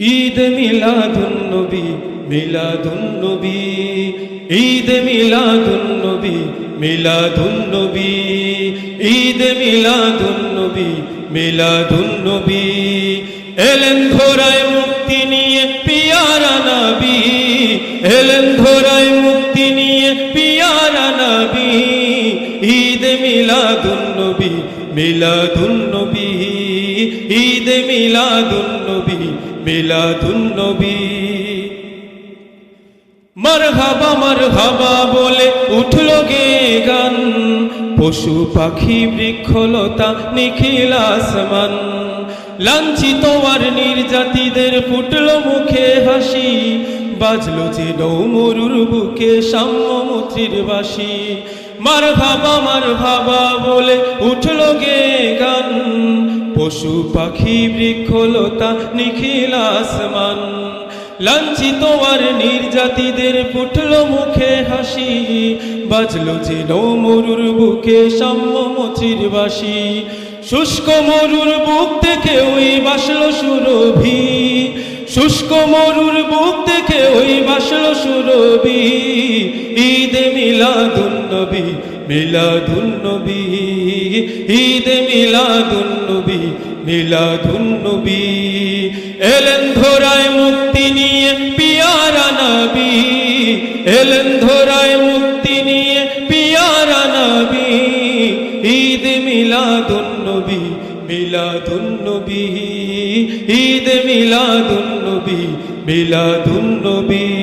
ঈদ মিলাদুন নবী মিলাদুন নবী। ঈদ মিলাদুন নবী মিলাদুন নবী। ঈদ মিলাদুন নবী মিলাদুন নবী। এলেন ধরায় মুক্তি নিয়ে পিয়ারা নবী। এলেন ধরায় মুক্তি নিয়ে পিয়ারা নবী। ঈদ মিলাদুন নবী মিলাদুন নবী। ঈদ মিলাদুন নবী মিলাদুন নবী। মারহাবা মারহাবা বলে উঠল গে গান। পশু পাখি, বৃক্ষলতা, নিখিল আসমান। লাঞ্ছিত আর নির্জাতিদের ফুটল মুখে হাসি। বাজলো যে নৌমরুর বুকে সাম্যমূর্তির বাসি। মার ভাবা মার ভাবা বলে উঠল গে পশু পাখি, বৃক্ষলতা, নিখিল আসমান। লাঞ্ছিত আর নির্জাতিদের ফুটল মুখে হাসি। বাজলো যে মরুর বুকে সাম্যমচির বাসি। শুষ্ক মরুর বুক থেকে ওই বাসলো সুরভি। শুষ্ক মরুর বুক থেকে ওই বাসলো সুরভি। ঈদ মিলাদুন নবী মিলাদুন নবী, ঈদ মিলাদুন নবী মিলাদুন নবী এলেন ধরায় মুক্তি নিয়ে পিয়ারা নবী। এলেন ধরায় মুক্তি নিয়ে পিয়ারা নবী। ঈদ মিলাদুন নবী মিলাদুন নবী ঈদ মিলাদুন নবী মিলাদুন নবী